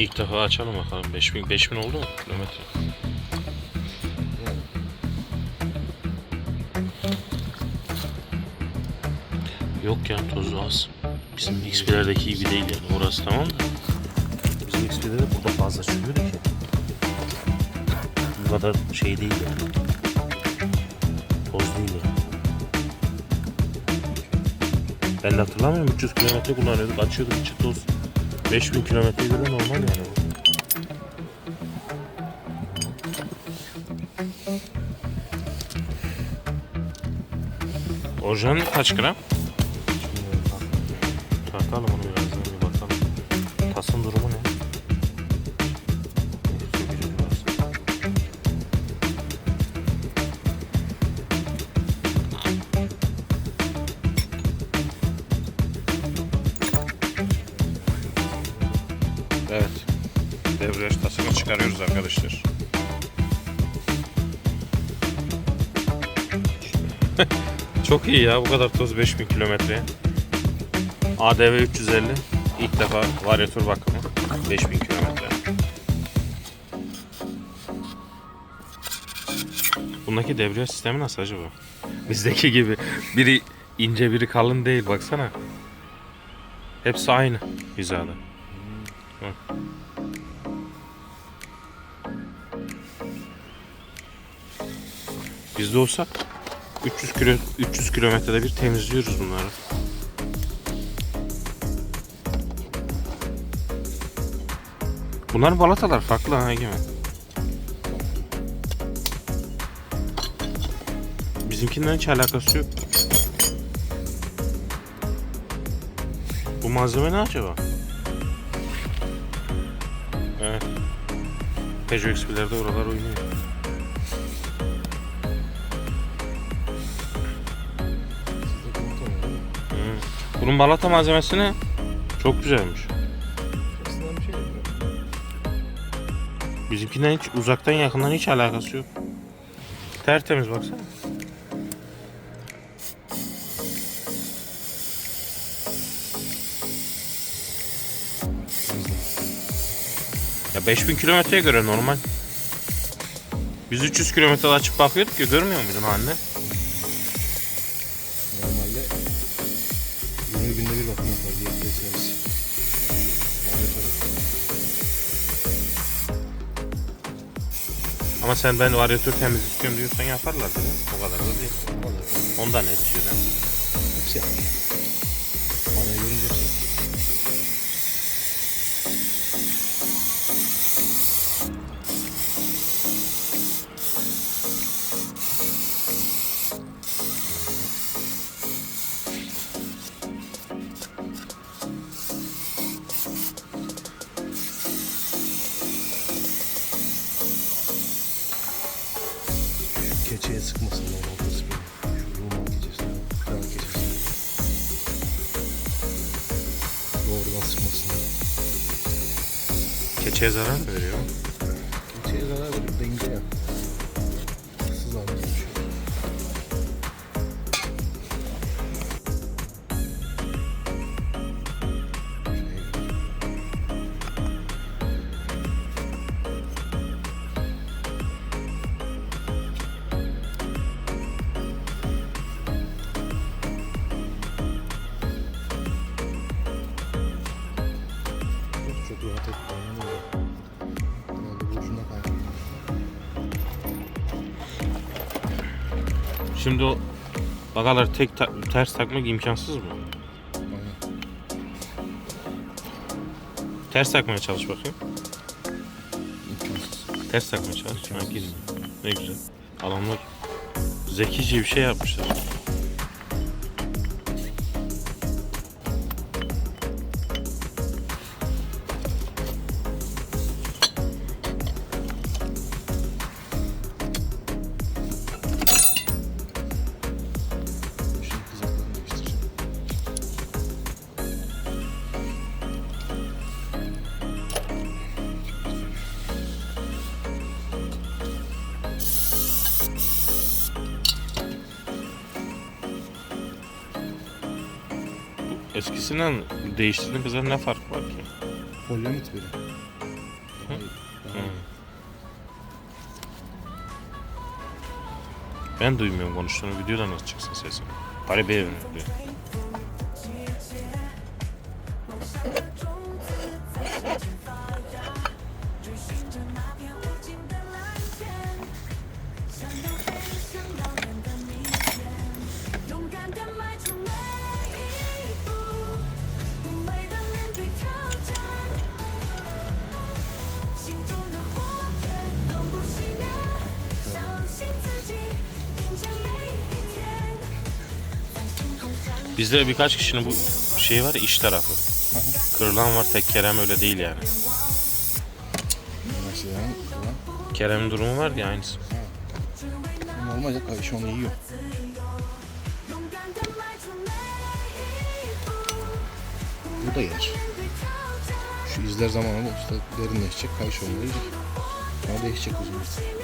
İlk defa açalım bakalım. 5000 5000 oldu mu kilometre? Yok ya tozu az. Bizim XP'lerdeki gibi değil yani. Orası tamam da. bizim XP'de de burada fazla çıkıyordu ki. Bu kadar şey değil yani. Toz değil yani. Ben de hatırlamıyorum 300 kilometre kullanıyorduk. Açıyorduk içi toz. 5000 kilometreye göre normal yani. Orijinal kaç gram? Tartalım onu birazdan bir bakalım. Tasın durumu tasını çıkarıyoruz arkadaşlar. Çok iyi ya bu kadar toz 5000 kilometreye. ADV 350 ilk defa varyatör bakımı 5000 kilometre. Bundaki debriyaj sistemi nasıl acaba? Bizdeki gibi biri ince biri kalın değil baksana. Hepsi aynı hizada. Bak. Bizde olsa 300 kilo 300 kilometrede bir temizliyoruz bunları. Bunların balatalar farklı ha Egemen. Bizimkinden hiç alakası yok. Bu malzeme ne acaba? Evet. Peugeot XP'lerde oralar oynuyor. Bunun balata malzemesi ne? Çok güzelmiş. Aslında bir şey yok. Bizimkinden hiç uzaktan yakından hiç alakası yok. Tertemiz baksana. Ya 5000 kilometreye göre normal. Biz 300 kilometre açıp bakıyorduk ya görmüyor muydun anne? Ama sen ben varyatör temiz istiyorum diyorsan yaparlar değil mi? O kadar da değil. Ondan yetişiyor değil mi? Hepsi yapmış. Keçeye sıkmasın normal kısmı. Şu ruman keçesine, kral keçesine. Doğrudan sıkmasın. Keçeye zarar mı veriyor? Keçeye zarar veriyor, denge ya. Şimdi o bagaları tek ta- ters takmak imkansız mı? Ters takmaya çalış bakayım. Ters takmaya çalış. Ha, gizli. Ne güzel. Adamlar zekice bir şey yapmışlar. Eskisinden değiştirdiğin kızlar ne fark var ki? Polyamit biri. Daha iyi. Ben duymuyorum konuştuğunu videoda nasıl çıksın sesin? Bir evine diyor. Bizde birkaç kişinin bu şey var ya iş tarafı. Kırılan var tek Kerem öyle değil yani. Nasıl yani? Kerem'in durumu var ya aynısı. Normal ya kayış onu yiyor. Bu da yer. Şu izler zamanında işte derinleşecek, kayış onları yiyecek. Ama değişecek o